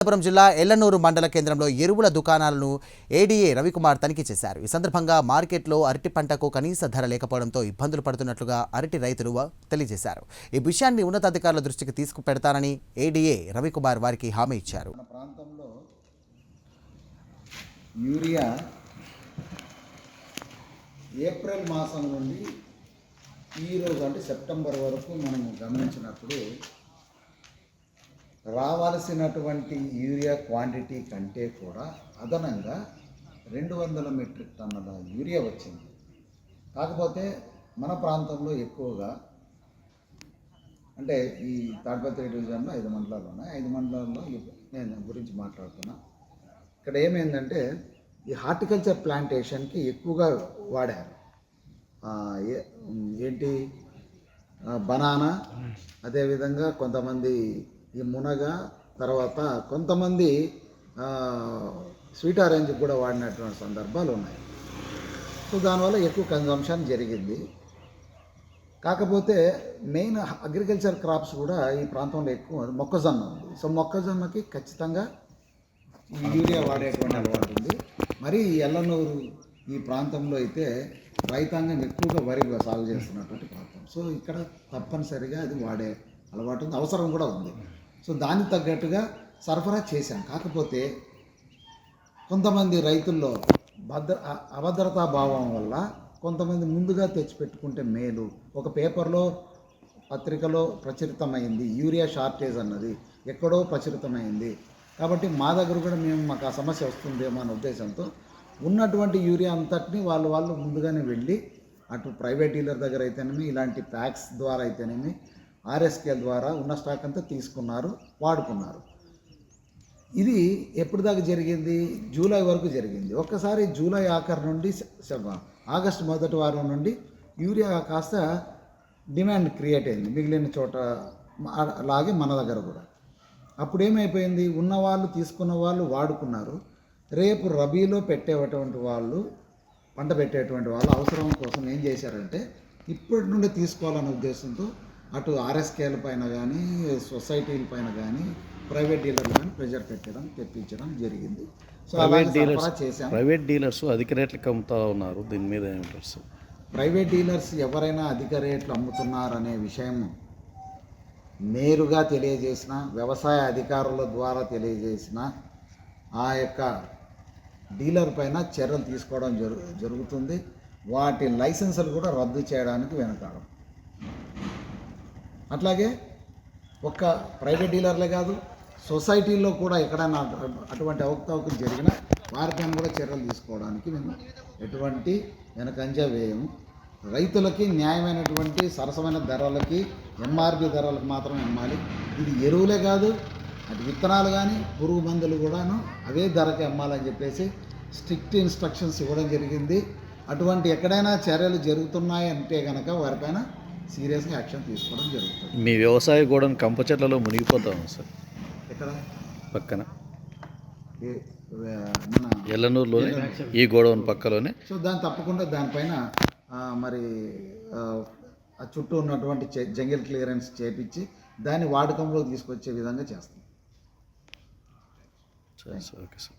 అనంతపురం జిల్లా ఎల్లనూరు మండల కేంద్రంలో ఎరువుల దుకాణాలను ఏడీఏ రవికుమార్ తనిఖీ చేశారు. ఈ సందర్భంగా మార్కెట్లో అరటి పంటకు కనీస ధర లేకపోవడంతో ఇబ్బందులు పడుతున్నట్లుగా అరటి రైతులు తెలియజేశారు. ఈ విషయాన్ని ఉన్నతాధికారుల దృష్టికి తీసుకుపెడతానని ఏడీఏ రవికుమార్ వారికి హామీ ఇచ్చారు. ప్రాంతంలో యూరియా ఏప్రిల్ మాసం నుండి ఈరోజు అంటే సెప్టెంబర్ వరకు మనము గమనించినప్పుడు రావాల్సినటువంటి యూరియా క్వాంటిటీ కంటే కూడా అదనంగా రెండు వందల మెట్రిక్ టన్నుల యూరియా వచ్చింది. కాకపోతే మన ప్రాంతంలో ఎక్కువగా అంటే ఈ తాడిపత్రి డివిజన్లో ఐదు మండలాలు ఉన్నాయి. ఐదు మండలాల్లో నేను గురించి మాట్లాడుతున్నా. ఇక్కడ ఏమైందంటే ఈ హార్టికల్చర్ ప్లాంటేషన్కి ఎక్కువగా వాడారు. ఏ- ఏంటి? బనానా అదేవిధంగా కొంతమంది ఈ మునగ తర్వాత కొంతమంది స్వీట్ ఆరెంజ్ కూడా వాడినటువంటి సందర్భాలు ఉన్నాయి. సో దానివల్ల ఎక్కువ కన్జంప్షన్ జరిగింది. కాకపోతే మెయిన్ అగ్రికల్చర్ క్రాప్స్ కూడా ఈ ప్రాంతంలో ఎక్కువ మొక్కజొన్న ఉంది. సో మొక్కజొన్నకి ఖచ్చితంగా యూరియా వాడేటువంటి అలవాటు ఉంది. మరి ఈ ఎల్లనూరు ఈ ప్రాంతంలో అయితే రైతాంగం ఎక్కువగా వరి సాగు చేస్తున్నటువంటి ప్రాంతం. సో ఇక్కడ తప్పనిసరిగా అది వాడే అలవాటు ఉంది. అవసరం కూడా ఉంది. సో దానికి తగ్గట్టుగా సరఫరా చేశాం. కాకపోతే కొంతమంది రైతుల్లో భద్ర అభద్రతా భావం వల్ల కొంతమంది ముందుగా తెచ్చిపెట్టుకుంటే మేలు. ఒక పేపర్లో పత్రికలో ప్రచురితమైంది యూరియా షార్టేజ్ అన్నది. ఎక్కడో ప్రచురితమైంది. కాబట్టి మా దగ్గర కూడా మేము మాకు ఆ సమస్య వస్తుందేమో అనే ఉద్దేశంతో ఉన్నటువంటి యూరియా అంతటిని వాళ్ళు వాళ్ళు ముందుగానే వెళ్ళి అటు ప్రైవేట్ డీలర్ దగ్గర అయితేనేమి ఇలాంటి ప్యాక్స్ ద్వారా అయితేనేమి ఆర్ఎస్కేల్ ద్వారా ఉన్న స్టాక్ అంతా తీసుకున్నారు వాడుకున్నారు. ఇది ఎప్పుడు దాకా జరిగింది? జూలై వరకు జరిగింది. ఒక్కసారి జూలై ఆఖరి నుండి ఆగస్టు మొదటి వారం నుండి యూరియా కాస్త డిమాండ్ క్రియేట్ అయింది మిగిలిన చోట అలాగే మన దగ్గర కూడా. అప్పుడు ఏమైపోయింది? ఉన్న వాళ్ళు తీసుకున్న వాళ్ళు వాడుకున్నారు. రేపు రబీలో పెట్టేటువంటి వాళ్ళు పంట పెట్టేటువంటి వాళ్ళు అవసరం కోసం ఏం చేశారంటే ఇప్పటి నుండి తీసుకోవాలనే ఉద్దేశంతో అటు ఆర్ఎస్కేల పైన కానీ సొసైటీల పైన కానీ ప్రైవేట్ డీలర్లు కానీ ప్రెజర్ పెట్టడం తెప్పించడం జరిగింది. సో సరఫరా చేశాం. ప్రైవేట్ డీలర్స్ అధిక రేట్లకు అమ్ముతా ఉన్నారు. దీని మీద ప్రైవేట్ డీలర్స్ ఎవరైనా అధిక రేట్లు అమ్ముతున్నారనే విషయం నేరుగా తెలియజేసిన వ్యవసాయ అధికారుల ద్వారా తెలియజేసిన ఆ యొక్క డీలర్ పైన చర్యలు తీసుకోవడం జరు జరుగుతుంది. వాటి లైసెన్సులు కూడా రద్దు చేయడానికి వెనకాడం. అట్లాగే ఒక్క ప్రైవేట్ డీలర్లే కాదు సొసైటీల్లో కూడా ఎక్కడైనా అటువంటి అవకతవకలు జరిగినా వారిపైన కూడా చర్యలు తీసుకోవడానికి మేము ఎటువంటి వెనకంజ వేయము. రైతులకి న్యాయమైనటువంటి సరసమైన ధరలకి ఎంఆర్పి ధరలకు మాత్రమే అమ్మాలి. ఇది ఎరువులే కాదు అటు విత్తనాలు కానీ పురుగు మందులు కూడాను అవే ధరకి అమ్మాలని చెప్పేసి స్ట్రిక్ట్ ఇన్స్ట్రక్షన్స్ ఇవ్వడం జరిగింది. అటువంటి ఎక్కడైనా చర్యలు జరుగుతున్నాయి అంటే కనుక వారిపైన సీరియస్గా యాక్షన్ తీసుకోవడం జరుగుతుంది. మీ వ్యవసాయ గోడను కంప చెట్లలో మునిగిపోతా సార్. ఎక్కడ? పక్కన. మన ఎల్లనూరులోనే ఈ గోడౌన్ పక్కలోనే. సో దాన్ని తప్పకుండా దానిపైన మరి ఆ, చుట్టూ ఉన్నటువంటి జంగిల్ క్లియరెన్స్ చేపించి దాన్ని వాడకంలో తీసుకొచ్చే విధంగా చేస్తాం. Okay sir.